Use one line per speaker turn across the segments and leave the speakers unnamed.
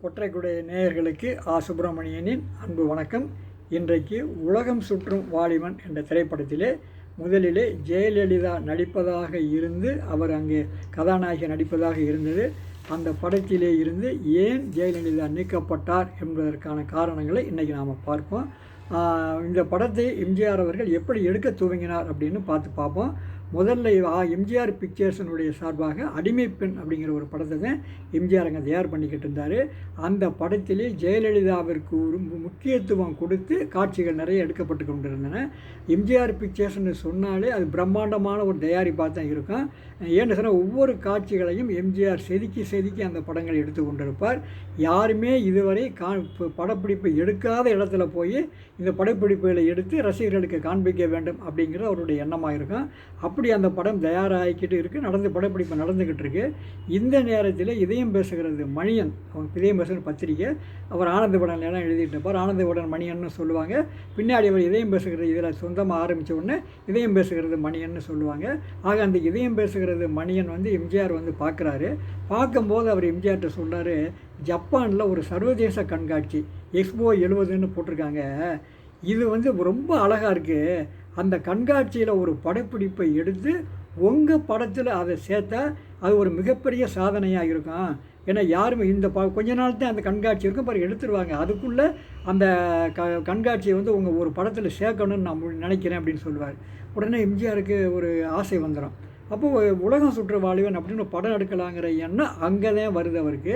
கொற்றைக்குடைய நேயர்களுக்கு ஆ. சுப்பிரமணியனின் அன்பு வணக்கம். இன்றைக்கு உலகம் சுற்றும் வாலிபன் என்ற திரைப்படத்திலே முதலிலே ஜெயலலிதா நடிப்பதாக இருந்து அவர் அங்கே கதாநாயகி நடிப்பதாக இருந்தது. அந்த படத்திலே இருந்து ஏன் ஜெயலலிதா நீக்கப்பட்டார் என்பதற்கான காரணங்களை இன்றைக்கி நாம் பார்ப்போம். இந்த படத்தை எம்ஜிஆர் அவர்கள் எப்படி எடுக்க துவங்கினார் அப்படின்னு பார்த்து பார்ப்போம். முதல்ல ஆ எம்ஜிஆர் பிக்சர்ஸினுடைய சார்பாக அடிமை பெண் அப்படிங்கிற ஒரு படத்தை தான் எம்ஜிஆர் அங்கே தயார் பண்ணிக்கிட்டு இருந்தார். அந்த படத்திலே ஜெயலலிதாவிற்கு ஒரு முக்கியத்துவம் கொடுத்து காட்சிகள் நிறைய எடுக்கப்பட்டு கொண்டிருந்தன. எம்ஜிஆர் பிக்சர்ஸ்னு சொன்னாலே அது பிரம்மாண்டமான ஒரு தயாரிப்பாக தான் இருக்கும். ஏன்னு சொன்னால் ஒவ்வொரு காட்சிகளையும் எம்ஜிஆர் செதுக்கி செதுக்கி அந்த படங்களை எடுத்து கொண்டிருப்பார். யாருமே இதுவரை கா ப- படப்பிடிப்பு எடுக்காத இடத்துல போய் இந்த படப்பிடிப்புகளை எடுத்து ரசிகர்களுக்கு காண்பிக்க வேண்டும் அப்படிங்கிறது அவருடைய எண்ணமாக இருக்கும். அப்படி அந்த படம் தயாராகிக்கிட்டு இருக்குது நடந்து படப்பிடிப்பு நடந்துக்கிட்டு இருக்கு. இந்த நேரத்தில் இதயம் பேசுகிறது மணியன். அவங்க இதயம் பேசுகிற பத்திரிக்கை அவர் ஆனந்தபடன் எல்லாம் எழுதிட்டு இருப்பார். ஆனந்தபடன் மணியன்னு சொல்லுவாங்க. பின்னாடி அவர் இதயம் பேசுகிறது இதில் சொந்தமாக ஆரம்பித்த உடனே இதயம் பேசுகிறது மணியன்னு சொல்லுவாங்க. ஆக அந்த இதயம் பேசுகிறது மணியன் வந்து எம்ஜிஆர் வந்து பார்க்குறாரு. பார்க்கும்போது அவர் எம்ஜிஆர்கிட்ட சொல்கிறாரு ஜப்பானில் ஒரு சர்வதேச கண்காட்சி எக்ஸ்போ எழுபதுன்னு போட்டிருக்காங்க. இது வந்து ரொம்ப அழகாக இருக்குது அந்த கண்காட்சியில் ஒரு படப்பிடிப்பை எடுத்து உங்கள் படத்தில் அதை சேர்த்தா அது ஒரு மிகப்பெரிய சாதனையாக இருக்கும். ஏன்னா யாருமே இந்த ப கொஞ்ச நாள் தான் அந்த கண்காட்சி இருக்கும். பிறகு எடுத்துருவாங்க. அதுக்குள்ளே அந்த க கண்காட்சியை வந்து உங்கள் ஒரு படத்தில் சேர்க்கணும்னு நான் நினைக்கிறேன் அப்படின்னு சொல்லுவார். உடனே எம்ஜிஆருக்கு ஒரு ஆசை வந்துடும் அப்போ உலகம் சுற்று வாலிபன் அப்படின்னு படம் எடுக்கலாங்கிற எண்ணம் அங்கே தான் வருது அவருக்கு.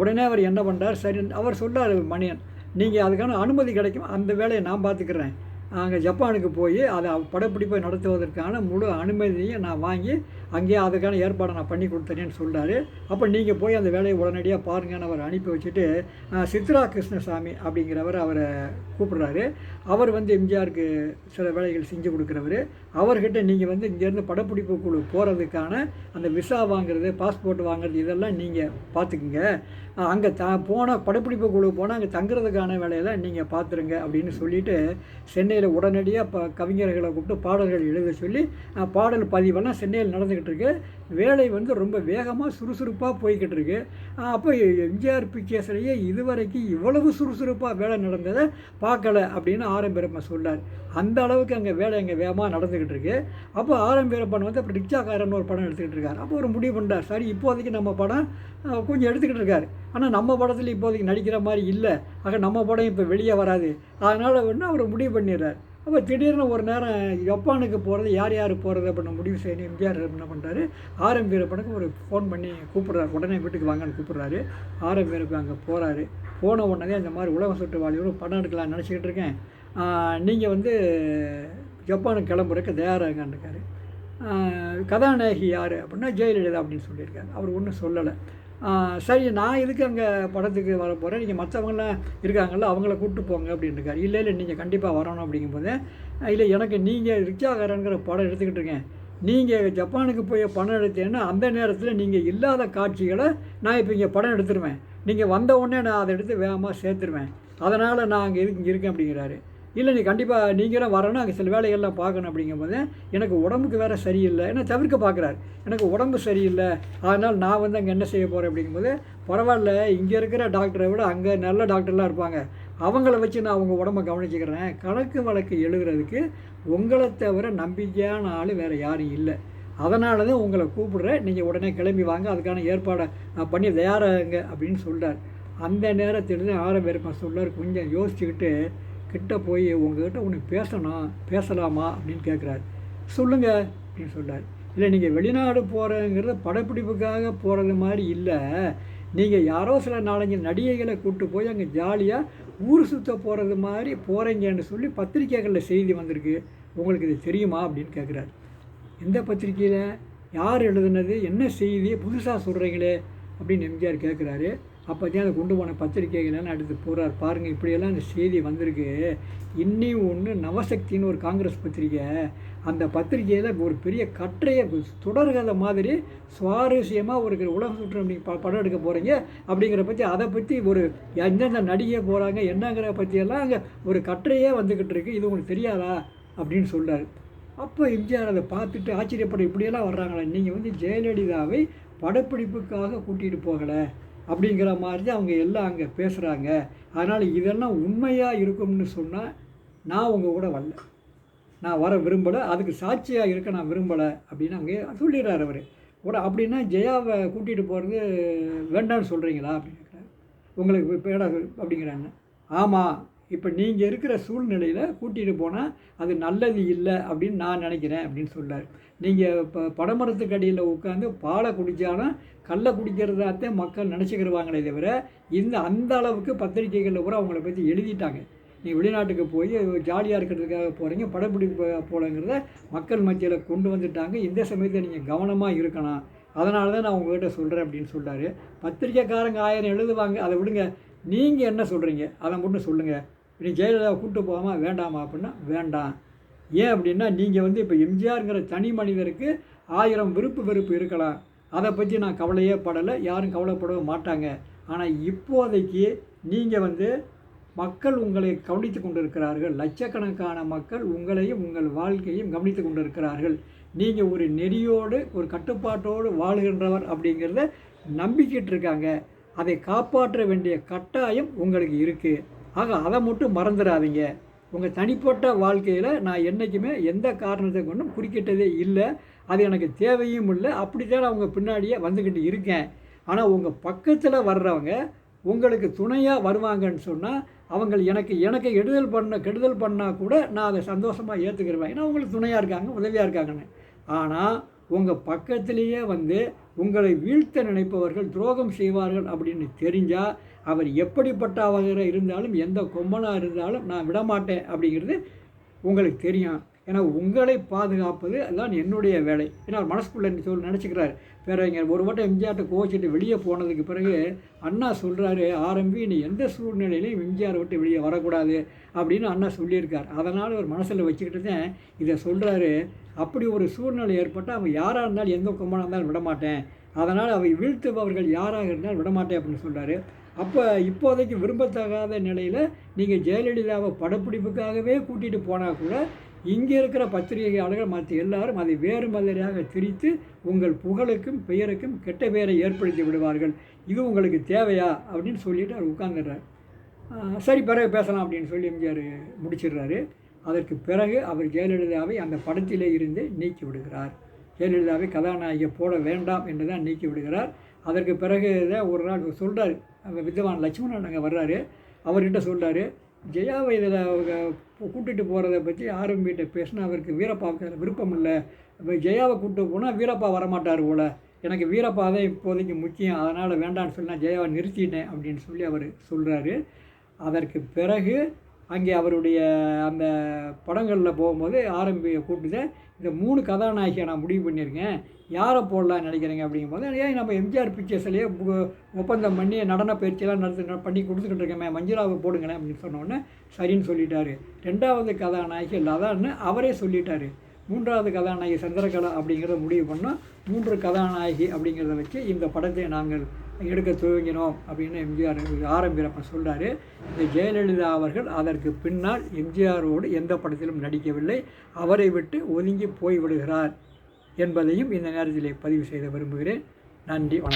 உடனே அவர் என்ன பண்ணுறார் சரி அவர் சொல்கிறார் மணியன் நீங்கள் அதுக்கான அனுமதி கிடைக்கும். அந்த வேலையை நான் பார்த்துக்கிறேன் அங்கே ஜப்பானுக்கு போய் அதை படப்பிடிப்பை நடத்துவதற்கான முழு அனுமதியை நான் வாங்கி அங்கேயே அதுக்கான ஏற்பாடை நான் பண்ணி கொடுத்தேன்னு சொல்கிறாரு அப்போ நீங்கள் போய் அந்த வேலையை உடனடியாக பாருங்கன்னு அவர் அனுப்பி வச்சுட்டு சித்ரா கிருஷ்ணசாமி அப்படிங்கிறவர் அவரை கூப்பிடுறாரு. அவர் வந்து எம்ஜிஆருக்கு சில வேலைகள் செஞ்சு கொடுக்குறவர். அவர்கிட்ட நீங்கள் வந்து இங்கேருந்து படப்பிடிப்பு குழு போகிறதுக்கான அந்த விசா வாங்குறது பாஸ்போர்ட் வாங்குறது இதெல்லாம் நீங்கள் பார்த்துக்குங்க அங்கே த போனால் படப்பிடிப்பு குழு போனால் அங்கே தங்குறதுக்கான வேலையெல்லாம் நீங்கள் பார்த்துருங்க அப்படின்னு சொல்லிட்டு சென்னையில் உடனடியாக ப கவிஞர்களை கூப்பிட்டு பாடல்கள் எழுத சொல்லி பாடல் பதிவெல்லாம் சென்னையில் நடந்துக்கிட்டு இருக்கு வேலை வந்து ரொம்ப வேகமாக சுறுசுறுப்பாக போய்கிட்டு இருக்கு அப்போ எம்ஜிஆர் பிக்சர்ஸ்லேயே இதுவரைக்கும் இவ்வளவு சுறுசுறுப்பாக வேலை நடந்ததை பார்க்கல அப்படின்னு ஆரம்பிரப்பன் சொல்றார். அந்த அளவுக்கு அங்கே வேலை அங்கே வேகமாக நடந்துக்கிட்டு இருக்கு அப்போ ஆரம்பிரப்பன் வந்து அப்போ ரிக்ஷாக்காரன் ஒரு படம் எடுத்துக்கிட்டு இருக்கார். அப்போ ஒரு முடிவு பண்ணார் சரி இப்போதைக்கு நம்ம படம் கொஞ்சம் எடுத்துக்கிட்டு இருக்கார். ஆனால் நம்ம படத்தில் இப்போதைக்கு நடிக்கிற மாதிரி இல்லை. ஆக நம்ம படம் இப்போ வெளியே வராது. அதனால் வந்து அவர் முடிவு பண்ணிடுறார். அப்போ திடீர்னு ஒரு நேரம் ஜப்பானுக்கு போகிறது யார் யார் போகிறது அப்படின்னு முடிவு செய்யணும் எம்ஜிஆர் என்ன பண்ணுறாரு ஆரம் வீரப்பனுக்கு ஒரு ஃபோன் பண்ணி கூப்பிட்றாரு. உடனே வீட்டுக்கு வாங்கன்னு கூப்பிட்றாரு. ஆரம் வீரப்பன் அங்கே போகிறாரு போன உடனே இந்த மாதிரி உலக சுற்று வாலியோட படம் எடுக்கலாம்னு நினச்சிக்கிட்டு இருக்கேன். நீங்கள் வந்து ஜப்பானுக்கு கிளம்புறதுக்கு தயாராகன்னு இருக்காரு கதாநாயகி யார் அப்படின்னா ஜெயலலிதா அப்படின்னு சொல்லியிருக்காரு. அவர் ஒன்றும் சொல்லலை. சரி நான் இதுக்கு அங்கே படத்துக்கு வர போகிறேன் நீங்கள் மற்றவங்களாம் இருக்காங்கள அவங்கள கூப்பிட்டு போங்க அப்படின்னு இல்லை இல்லை நீங்கள் கண்டிப்பாக வரணும் அப்படிங்கும்போது இல்லை எனக்கு நீங்கள் ரிச்சாகாரங்கிற படம் எடுத்துக்கிட்டு இருக்கேன். நீங்கள் ஜப்பானுக்கு போய் படம் எடுத்தீங்கன்னா அந்த நேரத்தில் நீங்கள் இல்லாத காட்சிகளை நான் இப்போ இங்கே படம் எடுத்துருவேன். நீங்கள் வந்த உடனே நான் அதை எடுத்து வேகமாக சேர்த்துருவேன். அதனால் நான் அங்கே இருக்கு இங்கே இருக்கேன் அப்படிங்கிறாரு. இல்லை நீ கண்டிப்பாக நீங்களும் வரணும் அங்கே சில வேலைகள்லாம் பார்க்கணும் அப்படிங்கும்போது எனக்கு உடம்புக்கு வேறு சரியில்லை. ஏன்னா தவிர்க்க பார்க்குறாரு. எனக்கு உடம்பு சரியில்லை. அதனால் நான் வந்து அங்கே என்ன செய்ய போகிறேன் அப்படிங்கும்போது பரவாயில்ல இங்கே இருக்கிற டாக்டரை விட அங்கே நல்ல டாக்டர்லாம் இருப்பாங்க. அவங்கள வச்சு நான் அவங்க உடம்பை கவனிச்சுக்கிறேன். கணக்கு வழக்கு எழுதுறதுக்கு உங்களை தவிர நம்பிக்கையான ஆள் வேறு யாரும் இல்லை. அதனால தான் உங்களை கூப்பிடுறேன். நீங்கள் உடனே கிளம்பி வாங்க. அதுக்கான ஏற்பாடை பண்ணி தயாராகுங்க அப்படின்னு சொல்கிறார் அந்த நேரத்தில் தான் சொல்கிறார் கொஞ்சம் யோசிச்சுக்கிட்டு கிட்ட போய் உங்ககிட்ட ஒன்று பேசணும் பேசலாமா அப்படின்னு கேட்குறாரு சொல்லுங்க அப்படின்னு சொல்கிறார் இல்லை நீங்கள் வெளிநாடு போகிறங்கிறது படப்பிடிப்புக்காக போகிறது மாதிரி இல்லை. நீங்கள் யாரோ சில நாலஞ்சு நடிகைகளை கூப்பிட்டு போய் அங்கே ஜாலியாக ஊர் சுத்த போகிறது மாதிரி போகிறீங்கன்னு சொல்லி பத்திரிக்கைகளில் செய்தி வந்திருக்கு. உங்களுக்கு இது தெரியுமா அப்படின்னு கேட்குறாரு எந்த பத்திரிக்கையில் யார் எழுதுனது? என்ன செய்தி? புதுசாக சொல்கிறீங்களே அப்படின்னு எம்ஜிஆர் கேட்குறாரு அப்போ தான் அதை கொண்டு போன பத்திரிகைகள்லாம் எடுத்து போகிறார் பாருங்கள் இப்படியெல்லாம் அந்த செய்தி வந்திருக்கு. இன்னும் ஒன்று நவசக்தின்னு ஒரு காங்கிரஸ் பத்திரிக்கை அந்த பத்திரிக்கையில் ஒரு பெரிய கற்றையை தொடர்கதை மாதிரி சுவாரஸ்யமாக ஒரு உலகம் சுற்று நீங்கள் ப படம் எடுக்க போகிறீங்க அப்படிங்கிற பற்றி அதை பற்றி ஒரு எந்தெந்த நடிகை போகிறாங்க என்னங்கிற பற்றியெல்லாம் அங்கே ஒரு கற்றையே வந்துக்கிட்டு இருக்கு. இது உங்களுக்கு தெரியாதா? அப்படின்னு சொல்கிறார் அப்போ எம்ஜிஆர் அதை பார்த்துட்டு ஆச்சரியப்பட இப்படியெல்லாம் வர்றாங்களே நீங்கள் வந்து ஜெயலலிதாவை படப்பிடிப்புக்காக கூட்டிகிட்டு போகலை. அப்படிங்கிற மாதிரி தான் அவங்க எல்லாம் அங்கே பேசுகிறாங்க அதனால் இதெல்லாம் உண்மையாக இருக்கும்னு சொன்னால் நான் உங்கள் கூட வரல. நான் வர விரும்பலை. அதுக்கு சாட்சியாக இருக்க நான் விரும்பலை அப்படின்னு அங்கே சொல்லிடுறார் அவர். கூட அப்படின்னா ஜெயாவை கூட்டிகிட்டு போகிறது வேண்டாம்னு சொல்கிறீங்களா அப்படின்னு கேட்குறாரு உங்களுக்கு பேட அப்படிங்கிறாங்க. ஆமாம் இப்போ நீங்கள் இருக்கிற சூழ்நிலையில் கூட்டிகிட்டு போனால் அது நல்லது இல்லை அப்படின்னு நான் நினைக்கிறேன் அப்படின்னு சொன்னார் நீங்கள் இப்போ படமரத்துக்கு அடியில் உட்காந்து பாலை குடித்தாலும் கல்லை குடிக்கிறதாத்தே மக்கள் நினச்சிக்கிடுவாங்களே தவிர இந்த அந்த அளவுக்கு பத்திரிகைகளில் கூட அவங்கள பற்றி எழுதிட்டாங்க. நீ வெளிநாட்டுக்கு போய் ஜாலியாக இருக்கிறதுக்காக போகிறீங்க படப்பிடிப்பு போகலங்கிறத மக்கள் மத்தியில் கொண்டு வந்துட்டாங்க. இந்த சமயத்தில் நீங்கள் கவனமாக இருக்கணும். அதனால தான் நான் உங்ககிட்ட சொல்கிறேன் அப்படின்னு சொல்கிறாரு பத்திரிக்கைக்காரங்க ஆயிரம் எழுதுவாங்க. அதை விடுங்க. நீங்கள் என்ன சொல்கிறீங்க அதை மட்டும் சொல்லுங்கள் இப்படி ஜெயலலிதாவை கூப்பிட்டு போகாமா வேண்டாமா அப்படின்னா வேண்டாம். ஏன் அப்படின்னா நீங்கள் வந்து இப்போ எம்ஜிஆருங்கிற தனி மனிதருக்கு ஆயிரம் விருப்பு வெறுப்பு இருக்கலாம். அதை பற்றி நான் கவலையே படலை. யாரும் கவலைப்படவும் மாட்டாங்க. ஆனால் இப்போதைக்கு நீங்கள் வந்து மக்கள் உங்களை கவனித்து கொண்டிருக்கிறார்கள். லட்சக்கணக்கான மக்கள் உங்களையும் உங்கள் வாழ்க்கையும் கவனித்து கொண்டிருக்கிறார்கள். நீங்கள் ஒரு நெறியோடு ஒரு கட்டுப்பாட்டோடு வாழுகின்றவர் அப்படிங்கிறத நம்பிக்கிட்டு இருக்காங்க. அதை காப்பாற்ற வேண்டிய கட்டாயம் உங்களுக்கு இருக்குது ஆக அதை மட்டும் மறந்துடாதீங்க. உங்கள் தனிப்பட்ட வாழ்க்கையில் நான் என்றைக்குமே எந்த காரணத்தை கொண்டும் குறுக்கிட்டதே இல்லை. அது எனக்கு தேவையும் இல்லை. அப்படித்தான் அவங்க பின்னாடியே வந்துக்கிட்டு இருக்கேன். ஆனால் உங்கள் பக்கத்தில் வர்றவங்க உங்களுக்கு துணையாக வருவாங்கன்னு சொன்னால் அவங்க எனக்கு எனக்கு கெடுதல் பண்ண கெடுதல் பண்ணால் கூட நான் அதை சந்தோஷமாக ஏற்றுக்கிடுவேன் ஏன்னா உங்களுக்கு துணையாக இருக்காங்க உதவியாக இருக்காங்கன்னு. ஆனால் உங்கள் பக்கத்திலேயே வந்து உங்களை வீழ்த்த நினைப்பவர்கள் துரோகம் செய்வார்கள் அப்படின்னு தெரிஞ்சால் அவர் எப்படிப்பட்டவராக இருந்தாலும் எந்த கொம்பனாக இருந்தாலும் நான் விடமாட்டேன் அப்படிங்கிறது உங்களுக்கு தெரியும். ஏன்னா உங்களை பாதுகாப்பது அதுதான் என்னுடைய வேலை. ஏன்னா அவர் மனசுக்குள்ளே சொல்லி நினச்சிக்கிறார். வேற இங்கே ஒரு வட்டம் எம்ஜிஆர்ட்ட கோச்சிட்டு வெளியே போனதுக்கு பிறகு அண்ணா சொல்கிறாரு ஆரம்பி நீ எந்த சூழ்நிலையிலையும் எம்ஜிஆர் விட்டு வெளியே வரக்கூடாது அப்படின்னு அண்ணா சொல்லியிருக்கார். அதனால் ஒரு மனசில் வச்சுக்கிட்டு தான் இதை சொல்கிறாரு அப்படி ஒரு சூழ்நிலை ஏற்பட்டால் அவன் யாராக இருந்தாலும் எந்த கும்பலாக இருந்தாலும் விடமாட்டேன் அதனால் அவை வீழ்த்துபவர்கள் யாராக இருந்தாலும் விடமாட்டேன் அப்படின்னு சொல்கிறாரு அப்போ இப்போதைக்கு விரும்பத்தகாத நிலையில் நீங்கள் ஜெயலலிதாவை படப்பிடிப்புக்காகவே கூட்டிகிட்டு போனால் கூட இங்கே இருக்கிற பத்திரிகையாளர்கள் மற்ற எல்லாரும் அதை வேறு மாதிரியாக திரித்து உங்கள் புகழுக்கும் பெயருக்கும் கெட்ட பெயரை ஏற்படுத்தி விடுவார்கள். இது உங்களுக்கு தேவையா? அப்படின்னு சொல்லிட்டு அவர் உட்காந்துடுறார் சரி பிறகு பேசலாம் அப்படின்னு சொல்லி எம்ஜிஆர் முடிச்சிடுறாரு. அதற்கு பிறகு அவர் ஜெயலலிதாவை அந்த படத்திலே இருந்து நீக்கி விடுகிறார். ஜெயலலிதாவை கதாநாயகி போட வேண்டாம் என்று தான் நீக்கி விடுகிறார். அதற்கு பிறகு தான் ஒரு நாள் சொல்கிறார் வித்வான் லட்சுமணன் அங்கே வர்றாரு. அவர்கிட்ட சொல்கிறாரு ஜெயாவை இதில் அவங்க கூட்டிகிட்டு போகிறத பற்றி ஆரம்பிகிட்ட பேசினா அவருக்கு வீரப்பாவுக்கு அதில் விருப்பம் இல்லை. இப்போ ஜெயாவை கூப்பிட்டு போனால் வீரப்பா வரமாட்டார் போல். எனக்கு வீரப்பா தான் இப்போதைக்கு முக்கியம். அதனால் வேண்டான்னு சொல்லி நான் ஜெயாவை நிறுத்திட்டேன் அப்படின்னு சொல்லி அவர் சொல்கிறாரு அதற்கு பிறகு அங்கே அவருடைய அந்த படங்களில் போகும்போது ஆரம்பி கூட்டுதான் இந்த மூணு கதாநாயகியை நான் முடிவு பண்ணியிருக்கேன். யாரை போடலாம்னு நினைக்கிறீங்க அப்படிங்கும்போது ஏன் நம்ம எம்ஜிஆர் பிக்சர்ஸ்லேயே ஒப்பந்தம் பண்ணி நடன பயிற்சியெல்லாம் நடத்து பண்ணி கொடுத்துக்கிட்டு இருக்கேன் மஞ்சுளாவை போடுங்களேன் அப்படின்னு சொன்னோடனே சரின்னு சொல்லிட்டாரு. ரெண்டாவது கதாநாயகி லதான்னு அவரே சொல்லிட்டாரு. மூன்றாவது கதாநாயகி சந்திரகலா அப்படிங்கிறத முடிவு பண்ணோம் மூன்று கதாநாயகி அப்படிங்கிறத வச்சு இந்த படத்தை நாங்கள் எடுக்க துவங்கினோம் அப்படின்னு எம்ஜிஆர் ஆரம்பிக்கிறப்ப சொல்கிறார் இந்த ஜெயலலிதா அவர்கள் அதற்கு பின்னால் எம்ஜிஆரோடு எந்த படத்திலும் நடிக்கவில்லை. அவரை விட்டு ஒதுங்கி போய்விடுகிறார் என்பதையும் இந்த நேரத்தில் பதிவு செய்த விரும்புகிறேன். நன்றி வணக்கம்.